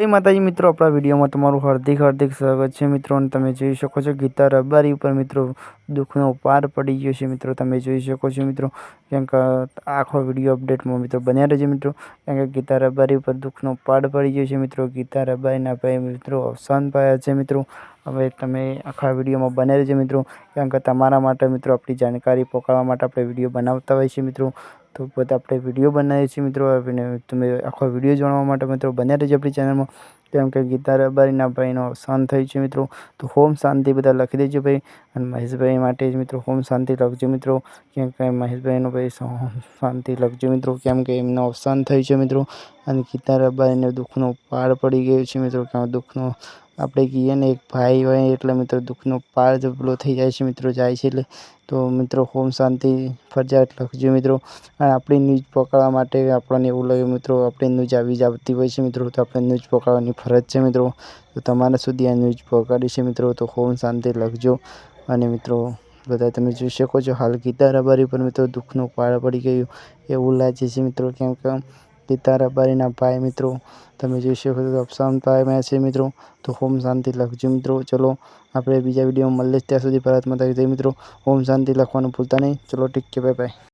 જય માતાજી મિત્રો, આપણા વિડીયોમાં તમારું હાર્દિક હાર્દિક સ્વાગત છે મિત્રો, અને તમે જોઈ શકો છો ગીતા રબારી ઉપર મિત્રો દુઃખનો પાર પડી ગયો છે મિત્રો, તમે જોઈ શકો છો મિત્રો, કેમ કે આખો વીડિયો અપડેટમાં મિત્રો બન્યા રહેજો મિત્રો, કેમ કે ગીતા રબારી ઉપર દુઃખનો પાર પડી ગયો છે મિત્રો, ગીતા રબારીના ભાઈ મિત્રો અવસાન પાયા છે મિત્રો, હવે તમે આખા વિડીયોમાં બન્યા રહેજો મિત્રો, કેમ કે તમારા માટે મિત્રો આપણી જાણકારી પકડવા માટે આપણે વીડિયો બનાવતા હોઈએ છીએ મિત્રો તો બધા આપણે વીડિયો બનાવીએ છીએ મિત્રો તમે આખો વીડિયો જાણવા માટે મિત્રો બન્યા રહેજો આપણી ચેનલમાં કેમ કે ગીતા રબારીના ભાઈનો અવસાન થયું છે મિત્રો. તો હોમ શાંતિ બધા લખી દેજો ભાઈ. અને મહેશભાઈ માટે જ મિત્રો હોમ શાંતિ લખજો મિત્રો. કેમ કે મહેશભાઈનો ભાઈ શાંતિ લખજો મિત્રો. કેમ કે એમનું અવસાન થયું છે મિત્રો. અને ગીતા રબારીને દુઃખનો પાર પડી ગયો છે મિત્રો. કે દુઃખનો આપણે કહીએ ને, એક ભાઈ હોય એટલે મિત્રો દુઃખનો પાર જબલો થઈ જાય છે મિત્રો, જાય છે એટલે. તો મિત્રો હોમ શાંતિ ફરજિયાત લખજો મિત્રો. અને આપણી ન્યૂઝ પકડવા માટે આપણને એવું લાગે મિત્રો, આપણી ન્યૂઝ આવી જ આવતી હોય છે મિત્રો. તો આપણે ન્યૂઝ પકડવાની ફરજ છે મિત્રો. તો તમારા સુધી આ ન્યૂઝ પહોંચાડી છે મિત્રો, તો હોમ શાંતિ લખજો અને મિત્રો, બધા તમે જોઈ શકો છો, હાલ ગીતા રબારી પર મિત્રો દુઃખનો પાળ પડી ગયું એવું લાગે છે મિત્રો, કેમ કે ગીતા રબારીના ભાઈ મિત્રો, તમે જોઈ શકો છો, અફસાન પામ્યા છે મિત્રો. તો હોમ શાંતિ લખજો મિત્રો. ચલો, આપણે બીજા વિડીયોમાં મળીએ, ત્યાં સુધી પરત મતા મિત્રો. હોમ શાંતિ લખવાનું ભૂલતા નહીં. ચલો ટીક કે બાય બાય